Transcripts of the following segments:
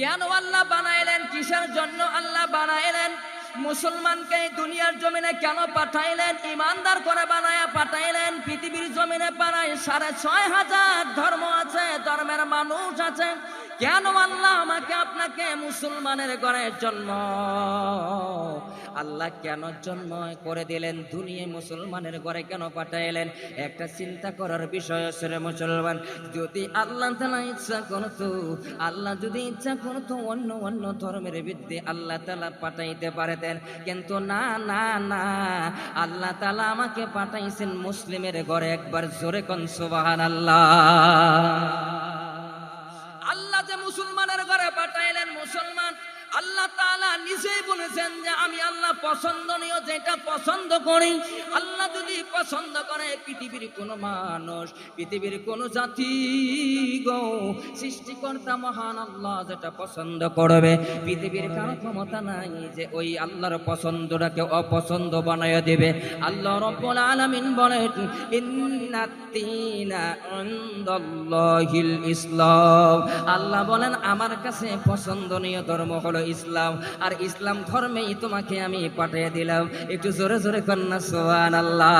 কেন আল্লাহ বানাইলেন, কিসের জন্য আল্লাহ বানাইলেন? মুসলমানকে দুনিয়ার জমিনে কেন পাঠাইলেন? ইমানদার করে বানায়া পাঠাইলেন, পৃথিবীর জমিনে বানায় সাড়ে ছয় হাজার ধর্ম আছে, ধর্মের মানুষ আছে। কেন আল্লাহ আমাকে আপনাকে মুসলমানের ঘরে জন্ম? আল্লাহ কেন জন্ম করে দিলেন? দুনিয়া মুসলমানের ঘরে কেন পাঠাইলেন? একটা চিন্তা করার বিষয় আছে মুসলমান। যদি আল্লাহ তালা ইচ্ছা করতো, আল্লাহ যদি ইচ্ছা করতো অন্য অন্য ধর্মের বিদ্যে আল্লাহ তালা পাঠাইতে পারেতেন। কিন্তু না না না, আল্লাহ তালা আমাকে পাঠাইছেন মুসলিমের ঘরে একবার। জোরে কন আল্লাহ আল্লাহ তালা নিজেই বলেছেন যে আমি আল্লাহ পছন্দনীয় যেটা পছন্দ করি, আল্লাহ যদি পছন্দ করে পৃথিবীর কোনো মানুষ, পৃথিবীর কোনো জাতি গো, সৃষ্টিকর্তা মহান আল্লাহ যেটা পছন্দ করবে, পৃথিবীর কারও ক্ষমতা নাই যে ওই আল্লাহর পছন্দটাকে অপছন্দ বানায় দেবে। আল্লাহ রব্বুল আলামিন বলেন ইনদাল্লাহিল ইসলাম। আল্লাহ বলেন, আমার কাছে পছন্দনীয় ধর্ম হলো ইসলাম। আর ইসলাম ধর্মেই তোমাকে আমি পাঠিয়ে দিলাম। একটু জোরে জোরে কন্যা সোহান আল্লাহ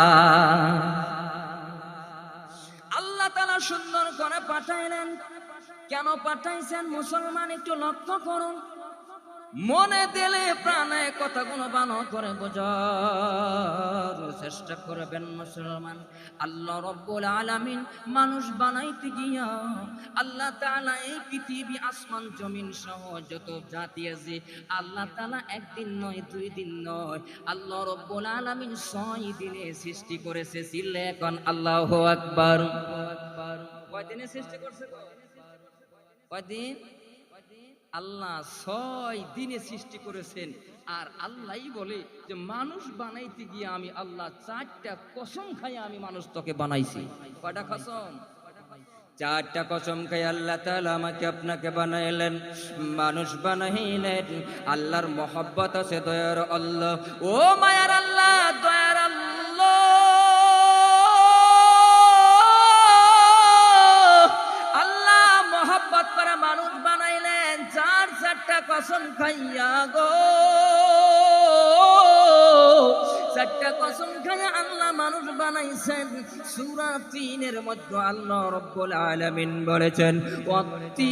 সুন্দর করে পাঠাইলেন। কেন পাঠাইছেন? মুসলমান একটু লক্ষ্য করুন। মনে দিলে প্রাণে কথা কথাগুলো বানো করে বোঝার চেষ্টা করবেন মুসলমান। আল্লাহ রব্বুল আলামিন মানুষ বানাইতে গিয়া আল্লাহ তাআলা এই পৃথিবী, আসমান, জমিন সহ যত জাতি আছে, আল্লাহ তাআলা একদিন নয়, দুই দিন নয়, আল্লাহ রব্বুল আলামিন ছয় দিনে সৃষ্টি করেছে এখন আল্লাহু আকবার। কয়দিনে সৃষ্টি করছে গো? কয়দিন? আল্লাহ ছয় দিনে সৃষ্টি করেছেন। আর আল্লাহই বলে যে, মানুষ বানাইতে গিয়ে আমি আল্লাহ চারটা কসম খাই আমি মানুষ তোকে বানাইছি। কয়টা কসম? চারটা কসম খাই আল্লাহ তাআলা আমাকে আপনাকে বানাইলেন। মানুষ বানাইলেন। আল্লাহর মহব্বত আছে দয়ার আল্লাহ। ও মায়ার আল্লাহ দয়ার বানাইছেন। সূরা তিনের মধ্যে আল্লাহ রব্বুল আলামিন বলেছেন তিনের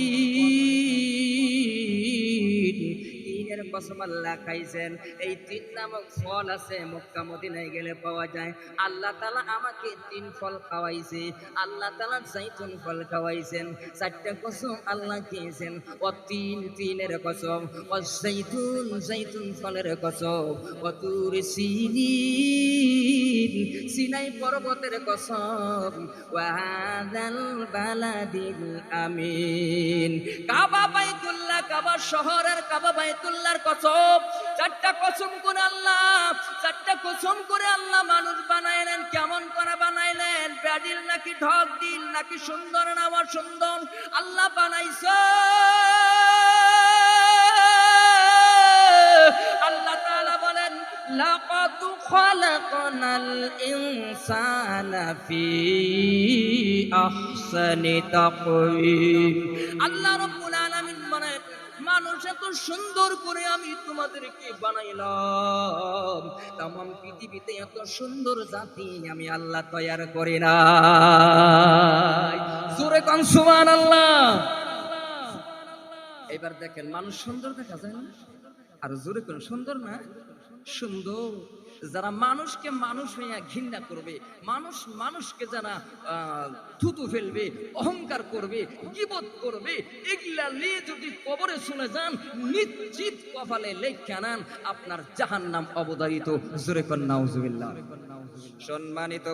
কসম আল্লাহ খাইছেন। এই তিন নামক ফল আছে, মক্কা মদিনায় গেলে পাওয়া যায়। আল্লাহ তালা আমাকে তিন ফল খাওয়াইছে। আল্লাহ তালা জাইতুন ফল খাওয়াইছেন। চারটা কসম আল্লাহ খেয়েছেন ও তিন তিনের কসম, ও জাইতুন জাইতুন ফলের কসম, ও তুর সিনি সিনাই পর্বতের কসম ওয়াদাল বালাদিল আমিন। কাবা বাইতুল্লাহ, কাবা শহরের কাবা বাইতুল্লাহর কসম, চারটা কসম করে আল্লাহ, চারটা কসম করে আল্লাহ মানুষ বানাইলেন, কেমন করে বানাইলেন? ব্যাডিল নাকি ঢক দিল, নাকি সুন্দর না সুন্দর? আল্লাহ বানাইছে। আল্লাহ তাআলা বলেন, লাকাদ খালাকনাল ইনসানা ফি আহসানি তাকওয়িম। আল্লাহ এত সুন্দর করে আমি তোমাদেরকে বানাইলাম। তামাম পৃথিবীতে এত সুন্দর জাতি আমি আল্লাহ তৈয়ার করি না জোরে কন, সুবহানাল্লাহ। এবার দেখেন, মানুষ সুন্দর দেখা যায় না? আর জোরে কোন, সুন্দর না? সুন্দর। যারা মানুষকে মানুষ হইয়া ঘৃণা করবে, মানুষ মানুষকে যারা থুতু ফেলবে, অহংকার করবে, গিবত করবে। এগুলা নিয়ে যদি কবরে শুনে যান, নিশ্চিত কপালে লেখা নেন, আপনার জাহান নাম অবদারিত সম্মানিত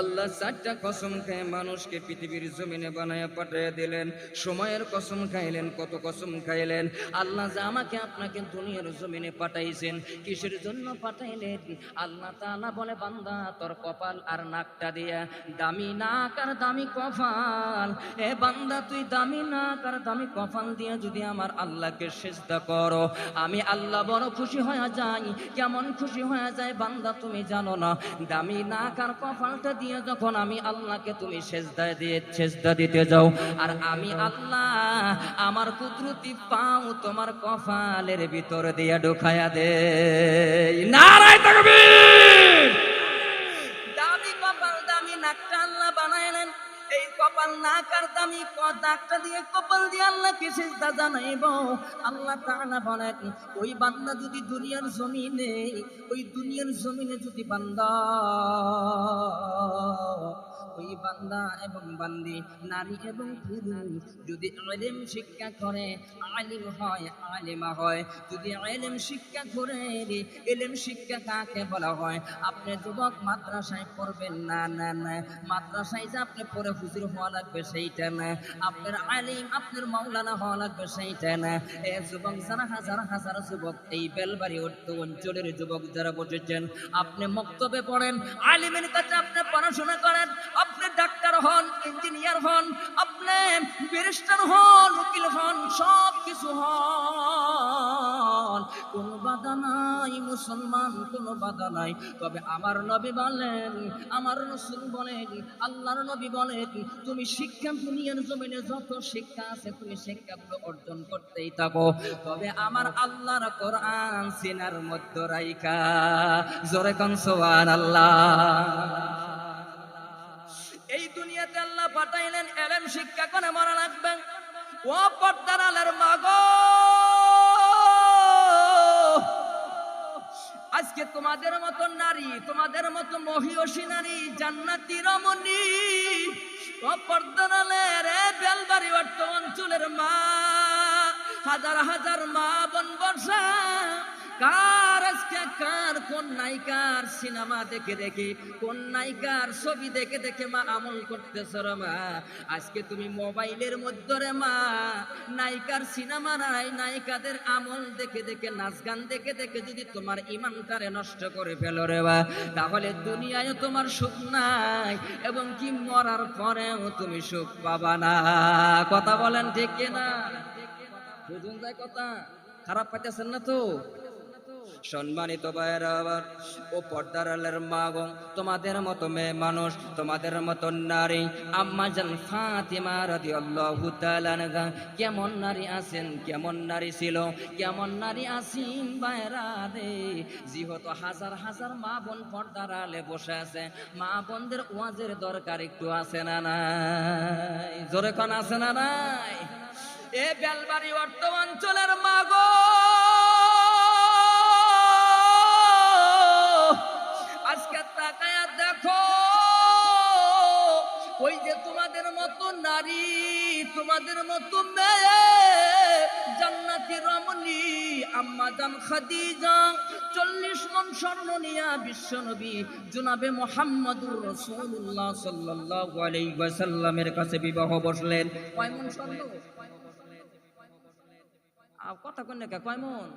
আল্লাহ চারটা কসম খেয়ে মানুষকে পৃথিবীর জমিনে বানায় পাঠিয়ে দিলেন। সময়ের কসম খাইলেন, কত কসম খাইলেন। আল্লাহ যে আমাকে আপনাকে দুনিয়ার জমিনে পাঠাইছেন, কিসের জন্য পাঠাইলেন? আল্লাহ তাআলা বলে, বান্দা, তোর কপাল আর নাকটা দিয়া দামি নাক আর দামি কপাল? এ বান্দা, তুই দামি নাক আর দামি কপাল দিয়া যদি আমার আল্লাহকে সেজদা করো? আমি আল্লাহ বড় খুশি হয়ে যাই। কেমন খুশি হয়ে যায় বান্দা, তুমি জানো না। দামি না, কার কফালটা দিয়ে যখন আমি আল্লাহকে তুমি সেজদা দিয়ে, সেজদা দিতে যাও। আর আমি আল্লাহ, আমার কুদরতি পাও তোমার কফালের ভিতর দিয়ে ঢোকায়া দে নারায় তাকবীর! এই কপাল না আর দামি ক- নাকটা দিয়ে কপাল দিয়ে আল্লাহকে সেজদা জানাইব। আল্লাহ তাআলা বলেন, ওই বান্দা যদি দুনিয়ার জমিনে, ওই দুনিয়ার জমিনে যদি বান্দা ওই বান্দা এবং বান্দি, নারী এবং পুরুষ, যদি আলেম শিক্ষা করে, আলিম হয়, আলিমা হয়। যদি আলেম শিক্ষা করে, এলেম শিক্ষা কাকে বলা হয়? আপনি যুবক মাদ্রাসায় পড়বেন না না না। মাদ্রাসায় যে আপনি পড়ে হুজুর হওয়া লাগবে, সেইটা না। আপনার আলিম, আপনার মাওলানা হওয়া লাগবে, সেইটা না। এ যুবক, যারা হাজার হাজার যুবক, এই বেলবাড়ি অর্থ অঞ্চলের যুবক যারা বসেছেন, আপনি মক্তবে পড়েন, আলিমের কাছে আপনি পড়াশোনা করেন আপনি ডাক্তার হন, ইঞ্জিনিয়ার হন, আপনি ব্যারিস্টার হন, উকিল হন, সব কিছু হন। কোনো বাধা নাই মুসলমান, কোনো বাধা নাই। তবে আমার নবী বলেন, আমার রসুল বলেন, আল্লাহর নবী বলেন, তুমি শিক্ষা দুনিয়ার জমিনে যত শিক্ষা আছে, তুমি শিক্ষাগুলো অর্জন করতেই থাকো। তবে আমার আল্লাহর কোরআন সিনার মধ্য রাইকা জোরে কন সোয়ান আল্লাহ এই দুনিয়াতে আল্লাহ পাঠাইলেন, এলেম শিক্ষা করে মরা লাগবে? ও পর্দার আলের মাগো! আজকে তোমাদের মতো নারী, তোমাদের মতো মহিষী নারী, জান্নাতি রমণী, ও পর্দার বেলবাড়ি অর্থ অঞ্চলের মা, হাজার হাজার মা বন বর্ষা কার আজকে কার, কোন নায়িকার সিনেমা দেখে দেখে, কোন নায়িকার ছবি দেখে দেখে মা আমল করতেছ মা। আজকে তুমি মোবাইলের মধ্যে রে মা, নায়িকার সিনেমা নাই, নায়িকাদের আমল দেখে দেখে, নাচ গান দেখে দেখে যদি তোমার ইমানটারে নষ্ট করে ফেলো রে বা তাহলে দুনিয়ায় তোমার সুখ নাই, এবং কি মরার পরেও তুমি সুখ পাবা না। কথা বলেন ঠিক যায় কথা? খারাপ পাইতেছেন না তো? সম্মানিত ভাইয়েরা আবার, ও পর্দার আলের মাগো তোমাদের মতো মেয়ে মানুষ, তোমাদের মতো নারী। আম্মা জান ফাতিমা রাদিয়াল্লাহু তাআলা আনহা, কেমন নারী আছেন, কেমন নারী ছিল, কেমন নারী আছেন ভাইয়েরা রে? যেহেতু হাজার হাজার মা বোন পর্দার আলে বসে আছে, মা বোনদের ওয়াজের দরকার একটু আছে না নাই? জোরে কোন, আছে না নাই? এ বেলবাড়ি অর্থ অঞ্চলের মাগো আজকে নারী তোমাদের মতো মেয়ে, জান্নাতি রমণী, আম্মা জান খাদিজা, চল্লিশ মন স্বর্ণ নিয়া বিশ্বনবী, জুনাবে মোহাম্মদুর রসুল্লাহ সাল্লাল্লাহু আলাইহি ওয়াসাল্লামের কাছে বিবাহ বসলেন। কয় মন স্বর্ণ? কথা কোন লেখা কয় মন?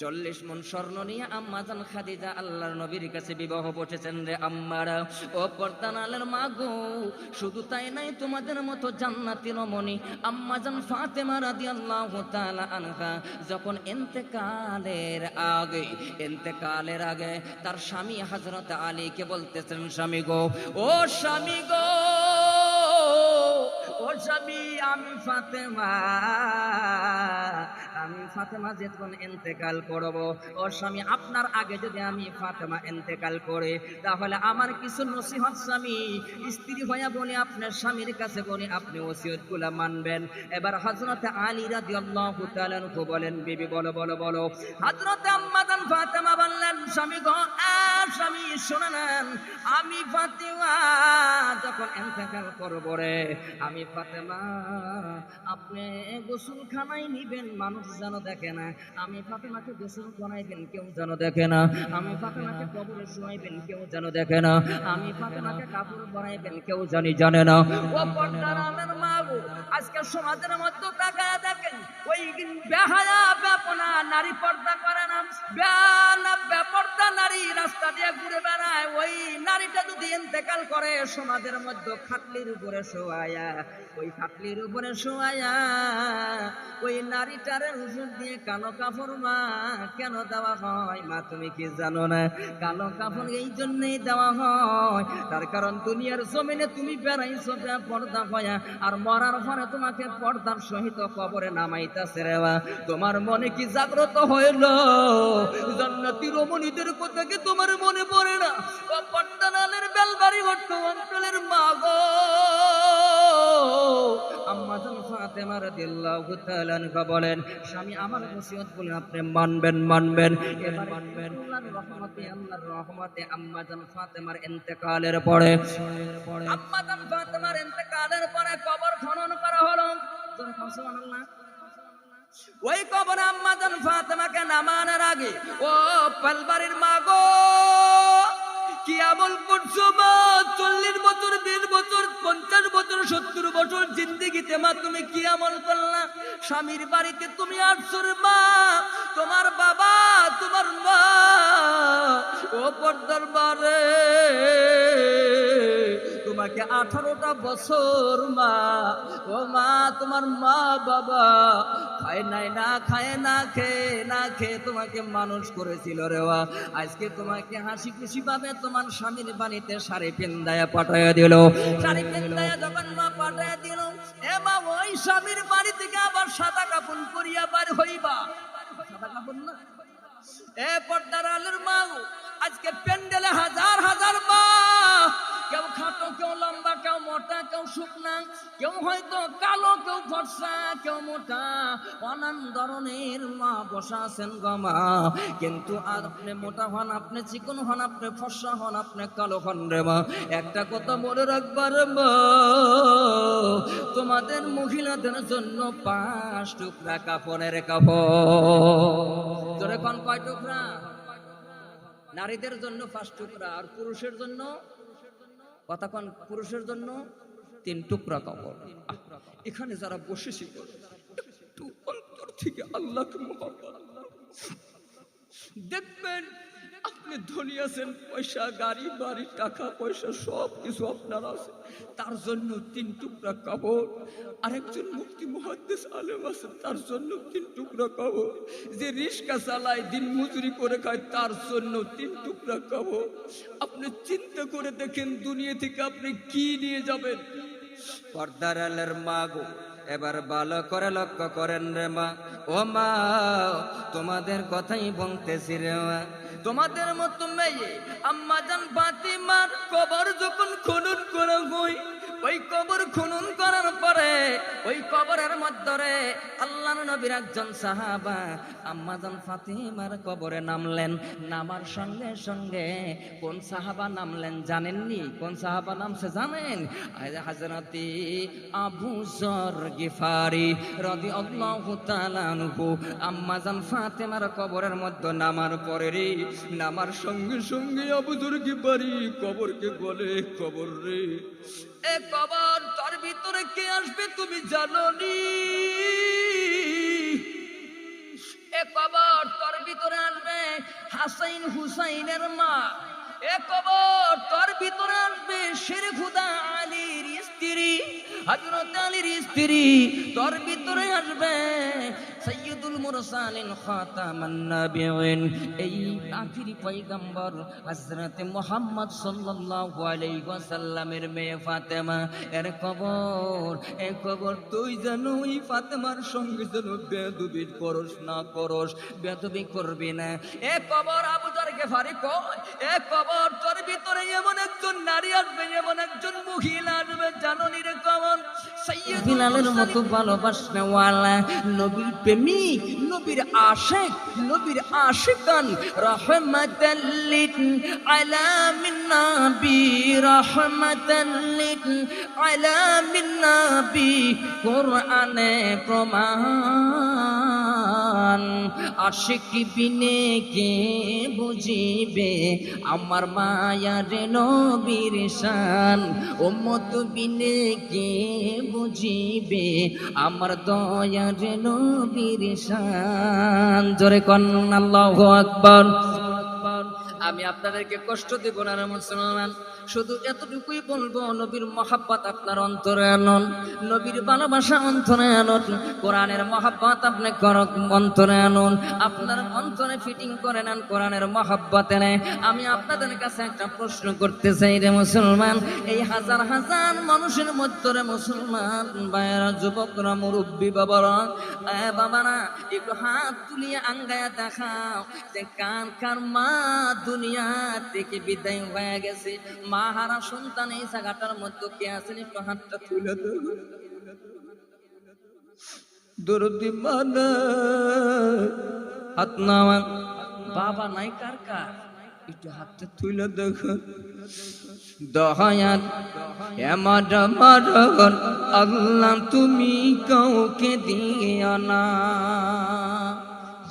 চল্লিশ মন স্বর্ণ নিয়ে আম্মাজান খাদিজা আল্লাহর নবীর কাছে বিবাহ বসেছেন রে আম্মারা। ও পর্দানালের মা গো, শুধু তাই নাই তোমাদের মতো জান্নাতি রমণী। আম্মাজান ফাতেমা রাদিয়াল্লাহু তাআলা আনহা, যখন ইন্তেকালের আগে ইন্তেকালের আগে তার স্বামী হযরত আলীকে বলতেছেন, স্বামী গো, ও স্বামী গো, ও স্বামী, আমি ফাতেমা। আমি ফাতেমা যখন ইন্তেকাল করব ও স্বামী আপনার আগে যদি আমি ফাতেমা ইন্তেকাল করে, তাহলে আমার কিছু নসিহত স্বামী, স্ত্রী হইয়া বলি আপনার স্বামীর কাছে বলি আপনি ওসিয়তগুলা মানবেন। এবার হযরত আলী তাআলা আনহু বলেন, বিবি, বলো বলো বলো। হযরত আম্মাদান ফাতেমা বললেন, স্বামী গো স্বামী, শুনে নেন, আমি ফাতেমা, যখন ইন্তেকাল করব রে, আমি ফাতেমা, আপনি গোসল খানায় নিবেন, মানুষ যেন দেখে না। আমি ফাতেমাকে গোসল করাইবেন, কেউ যেন দেখে না। আমি ফাতেমাকে কবরে শুয়াইবেন কেউ যেন দেখে না। আমি ফাতেমাকে কাপড় পরাইবেন, কেউ জানি জানে না। ও পর্দার আমের মা আজকে সমাজের মধ্যে তাকায় দেখেন কালো কাপড় কেন দেওয়া হয়? মা, তুমি কি জানো না? কালো কাপড় এই জন্যই দেওয়া হয়। তার কারণ দুনিয়ার জমিনে তুমি বেড়াইছো পর্দা হয়া আর মরার পরে তোমাকে পর্দার সহিত কবরে নামাইতাছে রে তোমার মনে কি জাগ্রত হইল? জান্নাতি রমণীদের কথা কি তোমার মনে পড়ে না? ও পর্দানালের বেলবাড়ি হট্ট অঞ্চলের স্বামী, আমার রহমতে, আল্লাহর ইন্তেকালের পরে আম্মা জান ফাতেমার ইন্তেকালের পরে কবর খনন করা হলো। সুবহানাল্লাহ। ওই কবর আম্মা জান ফাতেমাকে নামানোর আগে, ও পালবাড়ির মাগো কি আমল করছ মা চল্লিশ বছর বিশ বছর, পঞ্চাশ বছর, সত্তর বছর জিন্দিগিতে মা, তুমি কি আমল করলা? স্বামীর বাড়িতে তুমি আসছো মা, তোমার বাবা, তোমার মা, ও পর্দার বারে, তোমাকে আঠারোটা বছর মা, ও মা, তোমার মা বাবা খায় নাই, না খায়, না খেয়ে না খেয়ে তোমাকে মানুষ করেছিল রে আজকে তোমাকে হাসি খুশি ভাবে তোমার স্বামীর বাড়িতে শাড়ি পিন্দায়া পাঠাইয়া দিল। শাড়ি পিন্দায়া যখন মা পাঠাইয়া দিল, এ মা, ওই স্বামীর বাড়ি থেকে আবার সাদা কাপড় করিয়া বার হইবা। সাদা কাপড় না? এ পর্দার আলের মা আজকে প্যান্ডেলে হাজার হাজার মা কেউ খাটো, কেউ লম্বা, কেউ মোটা, কেউ শুকনা, কেউ হয়তো কালো, কেউ ফর্সা, কেউ মোটা। অনান ধরনের মা বসা আছেন গমা কিন্তু আর আপনি মোটা হন, আপনি চিকন হন, আপনি ফর্সা হন, আপনি কালো হন রে মা। একটা কথা মনে রাখবার মা, তোমাদের মহিলাদের জন্য পাঁচ টুকরা কাপড়ের কাপড়। কোন কয় টুকরা? নারীদের জন্য পাঁচ টুকরা আর পুরুষের জন্য কতক্ষণ পুরুষের জন্য তিন টুকরা কাপড় এখানে যারা বসেছিল একটু অন্তর থেকে আল্লাহকে দেখবেন আপনি ধনী আছেন, পয়সা, গাড়ি, বাড়ি, টাকা, পয়সা, সব কিছু আপনার আছে। তার জন্য তিন টুকরা কাপড়। আরেকজন মুক্তি মহাদ্দেশ আলেম আছেন, তার জন্য তিন টুকরা কাপড়। যে রিক্সা চালায়, দিন মজুরি করে খায়, তার জন্য তিন টুকরা কাপড়। আপনি চিন্তা করে দেখেন দুনিয়া থেকে আপনি কি নিয়ে যাবেন? পর্দার আলের মা গো এবার ভালো করে লক্ষ্য করেন রে মা। ও মা, তোমাদের কথাই বলতেছি রে মা। তোমাদের মতো মেয়ে আম্মা জান ফাতিমার কবর যখন খুনুন করা হয় ওই কবর খনন করার পরে, ওই কবরের মধ্যে আল্লাহ নবীর একজন সাহাবা আম্মা জান ফাতিমার কবরে নামলেন। নামার সঙ্গে সঙ্গে কোন সাহাবা নামলেন জানেননি? কোন সাহাবা নামছে জানেন? হাজরতি আবু জর গিফারি রদি আল্লাহ তালানহু আম্মা জান ফাতেমার কবরের মধ্যে নামার পরে রে, নামার সঙ্গে সঙ্গে আবু জর গিফারি কবরকে বলে, কবর রে এ কবর তোর ভিতরে কে আসবে তুমি জানো নি কবর তোর ভিতরে আসবে হাসাইন হুসাইনের মা। এ কবর তোর ভিতরে আসবে শের খুদা আলীর স্ত্রী হজরত আলীর স্ত্রী। তোর ভিতরে আসবে সৈয়দুল মুরসালিন খাতামান নাবিয়িন এই আখিরি পয়গম্বর হযরত মুহাম্মদ সাল্লাল্লাহু আলাইহি ওয়াসাল্লামের মেয়ে ফাতেমা এর কবর এ কবর তুই এই ফাতেমার সঙ্গে যেন বেদবি করস না করস বেদবি করবি না। এ কবর আবু জারকে ফারি কয় এ কবর তোর ভিতরে এমন একজন নারী আসবে এমন একজন মহিলা আসবে জাননি রে কবর বিলালের মতো ভালোবাসনেওয়ালা নবীর প্রেমিক, নবীর আশেক, নবীর আশিকান রহমাতাল্লিন আলামিন নবী রহমাতাল্লিন আলামিন নবী, কোরআনে প্রমাণ। আশিক বিনে কে বুঝিবে আমার মায়ার নবীর শান? উম্মত বিনে কে বুঝিবে আমার দয়ার নবীর শান জোরে কন আল্লাহু আকবার। আমি আপনাদেরকে কষ্ট দেব না মুসলমান। শুধু এতটুকুই বলব, নবীর মহাব্বত আপনার অন্তরে আনন, নবীর ভালোবাসা অন্তরে আনন, কোরআনের মহাব্বত আপনি অন্তরে আনুন। আপনার অন্তরে ফিটিং করে নেন কোরআনের মহাব্বতে নেই আমি আপনাদের কাছে একটা প্রশ্ন করতে চাই রে মুসলমান, এই হাজার হাজার মানুষের মধ্যে মুসলমান, ভাইয়েরা, যুবকরা, মুরব্বী, বাবারা বাবারা একটু হাত তুলিয়া আঙ্গায়া দেখাও যে কার কার মা দুনিয়া থেকে বিদায় হয়ে গেছে মা হারা সন্তান এই জায়গাটার মধ্যে কে আছেন একটু হাতটা তুলে দরদি মানা হাত নামান বাবা নাই কার কার একটু হাতটা তুলে দেখো। দহায়াত এমার মারণ আল্লাহ তুমি কাউকে দিও না।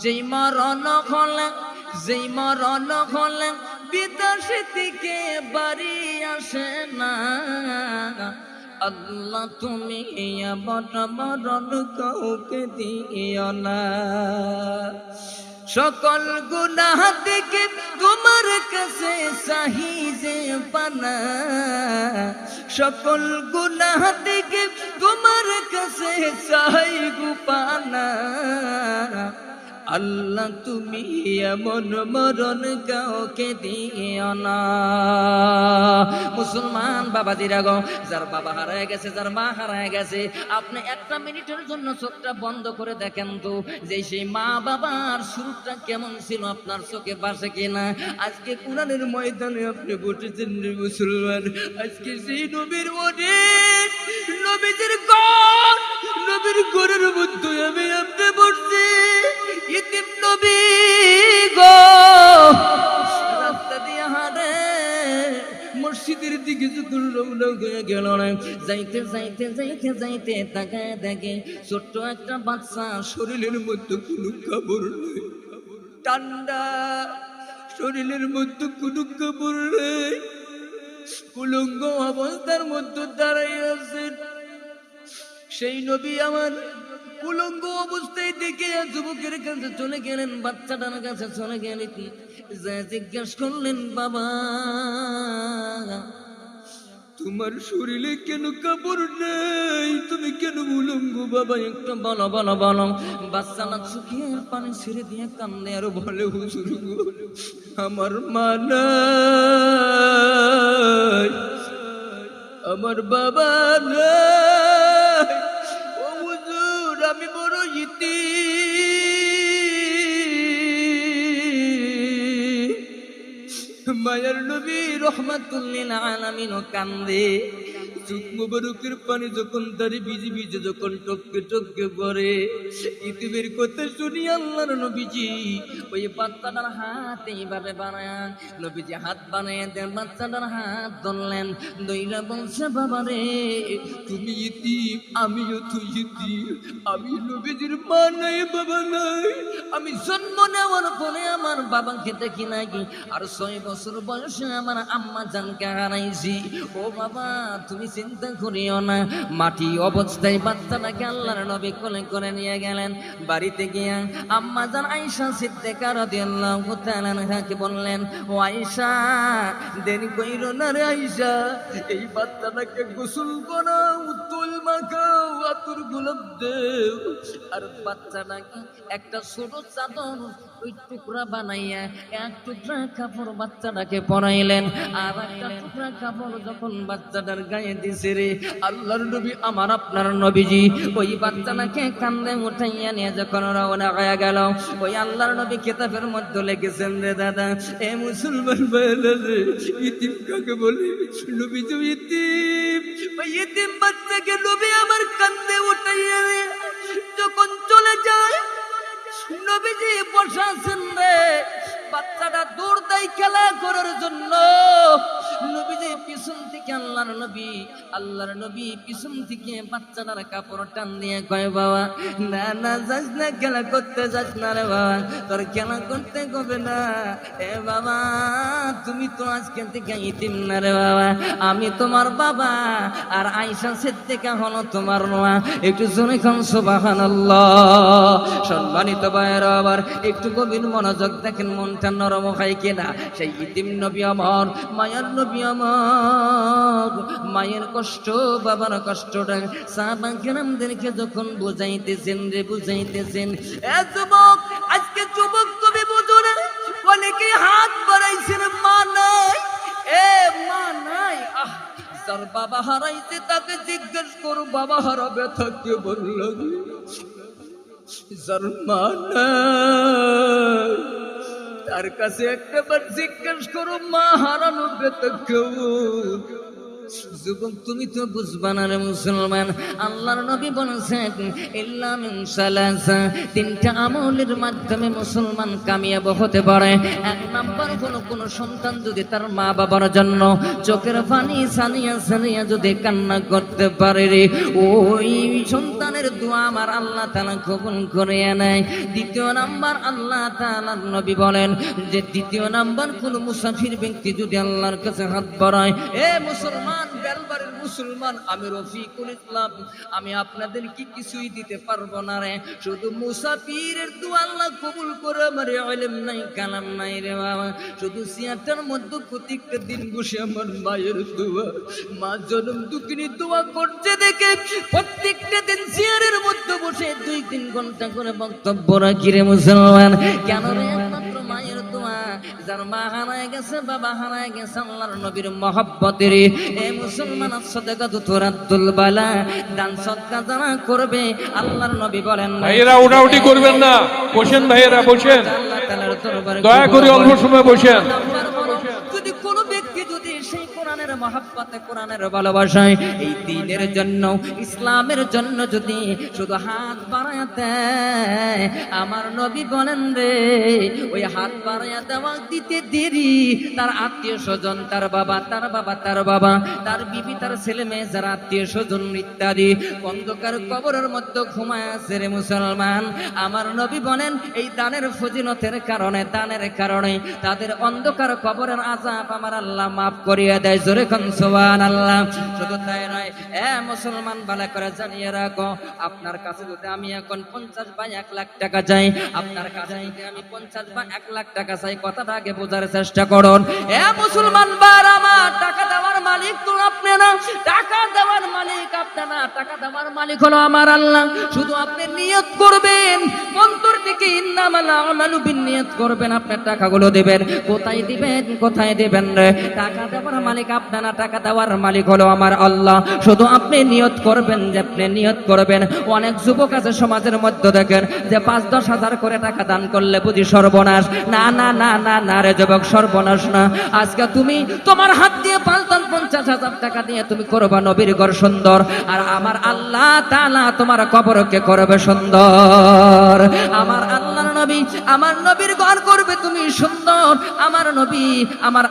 যেই মরণ হলে, যেই মরণ হলে বিদেশ থেকে বাড়ি আসে না। আল্লাহ তুমি বট মরণ কাউকে দিও না। সকল গুনাহ থেকে তোমার কাছে সাহিজে পানা। সকল গুনাহ থেকে তোমার কাছে সাহেব গুপানা। আল্লাহ, তুমি এমন মরণ কাউকে দিও না। মুসলমান বাবা দিরাগ যার বাবা হারায় গেছে, যার মা হারায় গেছে, আপনি একটা মিনিটের জন্য চোখটা বন্ধ করে দেখেন তো, যে সেই মা বাবার শুরুটা কেমন ছিল, আপনার চোখে বাসে কিনা? আজকে কোরআনের ময়দানে আপনি বসেছেন মুসলমান, আজকে সেই নবীর মনে দিকে হয়ে গেল যাইতে যাইতে যাইতে যাইতে তাকায় দেখে ছোট্ট একটা বাচ্চা শরীরের মধ্যে কোনো কাপড় নেই ঠান্ডা শরীরের মধ্যে কোনো কাপড় নেই কুলঙ্গ অবস্থার মধ্যে দাঁড়াই আছেন সেই নবী আমার উলঙ্গ অবস্থায় দেখে যুবকের কাছে চলে গেলেন, বাচ্চাটার কাছে চলে গেলেন। যা জিজ্ঞাসা করলেন, বাবা তোমার শরীরে কেন কাপড় নেই? তুমি কেন উলঙ্গ? বাবা, একটু বলো বলো বলো। বাচ্চাটা চুকিয়ে পানি ছেড়ে দিয়ে কান্দে। আর বলে, হুজুর আমার মা আমার বাবা নাই। মায়ার নবী রহমাতুল্লিল আলামিন কান্দে। চোখ মুবারকের পানি যখন তারে ভিজে ভিজে যখন টপকে টপকে পড়ে ইতিমের কথা শুনি আল্লাহর নবীজি, ওই বাচ্চাটার হাত এইভাবে বানায় নবীজি হাত বানিয়ে দেন, বাচ্চাটার হাত ধরলেন দইরা বলছে, বাবা রে, তুমি ইতি, আমিও তো ইতি, আমি নবীজির মা নাই, বাবা নাই, আমি জন্ম নেওয়ার পরে আমার বাবাকে দেখি নাকি, আর ছয় বছর বয়সে আমার আম্মা জানকে হারাইছি। ও বাবা, তুমি চিন্তা করিও না। মাটি অবস্থায় বাচ্চাটাকে আল্লাহর নবী কোলে করে নিয়ে গেলেন। বাড়িতে গিয়ে আম্মা জান আইসা সিদ্দিকা রাদিয়াল্লাহু তাআলা আনহাকে বললেন, ও আয়েশা, দেরি কইরো না রে আয়েশা, এই বাচ্চাটাকে গোসল করো, উত্তল মাখাও, আতুর গোলাপ দেও। আর বাচ্চাটাকে একটা ছোট চাদর ওই টুকরা বানাইয়া এক টুকরা কাপড় বাচ্চাটাকে পরাইলেন। আর একটা টুকরা কাপড় যখন বাচ্চাটার গায়ে দিছে রে, আল্লাহর নবী আমার আপনার নবীজি, ওই বাচ্চাটাকে কান্দে উঠাইয়া নিয়ে যখন রওনা হয়ে গেল, ওই আল্লাহর নবী কেতাবের মধ্যে লেগেছেন রে, দাদা, এ মুসলমান রে, ইতিম কাকে বলে? নবী যে ইতিম, ওই ইতিম বাচ্চাকে নবী আমার কান্দে উঠাইয়া যখন চলে যায় নবীজি বসাছেন রে বাচ্চাটা দূর দেয় খেলা করার জন্য। নবীজি পিছন থেকে আল্লাহর নবী আল্লাহর নবী পিছন থেকে বাচ্চাটার কাপড় টান দিয়ে কয়, বাবা, না না, যাস না, খেলা করতে যাস না রে বাবা, তোর খেলা করতে কবে না। এ বাবা, তুমি তো আজকে থেকে ইতিম না রে বাবা, আমি তোমার বাবা, আর আইসা সিদ্দিকা হলো তোমার মা। একটু জোরে খান সুবাহান সম্মানিত ভাইয়ের, আবার একটু গভীর মনোযোগ দেখেন মনটা নরম হয় কিনা? সেই ইতিম নবী আমার, মায়ের নবী আমার। মায়ের কষ্ট, বাবার কষ্টটা সাহাবা কেরামদেরকে যখন বুঝাইতেছেন রে, বুঝাইতেছেন, এ যুবক, আজকে যুবক তুমি বুঝো না? অনেকে হাত বাড়াইছেন, মা নাই। এ, মা নাই? যার বাবা হারাইছে তাকে জিজ্ঞেস করো, বাবা হারাবে থাকে বলল। যার তার কাছে একটা বার জিজ্ঞেস করো মা হারানো বেতা কেউ যুবক তুমি তো মুসলমান, আল্লাহর নবী বলেছেন, ইল্লা সালাসা তিনটা আমলের মাধ্যমে মুসলমান কামিয়াব হতে পারে। এক নাম্বার সন্তান যদি তার মা বাবার জন্য চোখের পানি সানিয়া সানিয়া যদি কান্না করতে পারে রে, ওই সন্তানের দোয়া আমার আল্লাহ তাআলা কবুল করে নেয়। দ্বিতীয় নাম্বার, আল্লাহ তাআলার নবী বলেন যে, দ্বিতীয় নাম্বার কোন মুসাফির ব্যক্তি যদি আল্লাহর কাছে হাত বাড়ায়, এ মুসলমান বেলবারের মুসলমান, আমি রফিকুল ইসলাম, আমি আপনাদের কি কিছুই দিতে পারব না রে? শুধু মুসাফিরের আল্লাহ কবুল করে আমার ইলম নাই, কালাম নাই রে বাবা। শুধু সিয়াটার মধ্যে দিন বসে আমার মায়ের দোয়া। মা জনম দুঃখিনী দোয়া করছে দেখে প্রত্যেকটা দিন সিয়ারের মধ্যে বসে দুই তিন ঘণ্টা করে বক্তব্য রাখি রে মুসলমান। কেন রে যার মা হারায় গেছে বাবা হারায় গেছে আল্লাহর নবীর মহব্বতের। এ মুসলমান সদেকা আব্দুল বালা দান সদকা যারা করবে আল্লাহর নবী বলেন ভাইয়েরা উঠাউটি করবেন না। বসেন ভাইয়েরা বসেন। দয়া করে অল্প সময় বসেন। মহাব্বতে কোরআনের ভালোবাসায়, এই দিনের জন্য, ইসলামের জন্য যদি শুধু হাত বাড়ায় দেয়, আমার নবী বলেন রে, ওই হাত বাড়ায় দেওয়া দিতে দেরি। তার আত্মীয় স্বজন, তার বাবা তার বাবা তার বাবা, তার বিবি, তার ছেলে মেয়ে, যারা আত্মীয় স্বজন ইত্যাদি, অন্ধকার কবরের মধ্যে ঘুমায় আছে রে মুসলমান। আমার নবী বলেন, এই দানের ফজিলতের কারণে, দানের কারণে তাদের অন্ধকার কবরের আজাব আমার আল্লাহ মাফ করিয়া দেয়। জোরে খান সোবান আল্লাহ শুধু তাই নয়, এ মুসলমান, ভালো করে জানিয়ে রাখো, আপনার কাছে যদি আমি এখন পঞ্চাশ বা এক লাখ টাকা চাই, আপনার কাছে আমি পঞ্চাশ বা এক লাখ টাকা চাই, কথাটা আগে বোঝার চেষ্টা করুন। এ মুসলমান বার আমার টাকা দেওয়ার মালিক তো আপনি না, টাকা দেওয়ার মালিক আপনারা টাকা দেওয়ার মালিক হলো আমার আল্লাহ। শুধু আপনি নিয়ত করবেন অন্তর থেকে বিনিয়ত করবেন, আপনার টাকাগুলো দেবেন। কোথায় দিবেন? কোথায় দেবেন টাকা দেওয়ার মালিক আপনারা টাকা দেওয়ার মালিক হলো আমার আল্লাহ। শুধু আপনি নিয়ত করবেন যে আপনি নিয়ত করবেন। অনেক যুবক আছে সমাজের মধ্যে দেখেন, যে পাঁচ, দশ হাজার করে টাকা দান করলে বুঝি সর্বনাশ। না না না না না রে যুবক, সর্বনাশ না। আজকে তুমি তোমার হাত দিয়ে পাঁচ পঞ্চাশ হাজার টাকা দিয়ে তুমি করবা নবীর ঘর সুন্দর। আর আমার আল্লাহ তালা তোমার কবরকে করবে সুন্দর। আমার আল্লাহর নবী আমার নবীর গড় করবে তুমি সুন্দর। আমার নবী আমার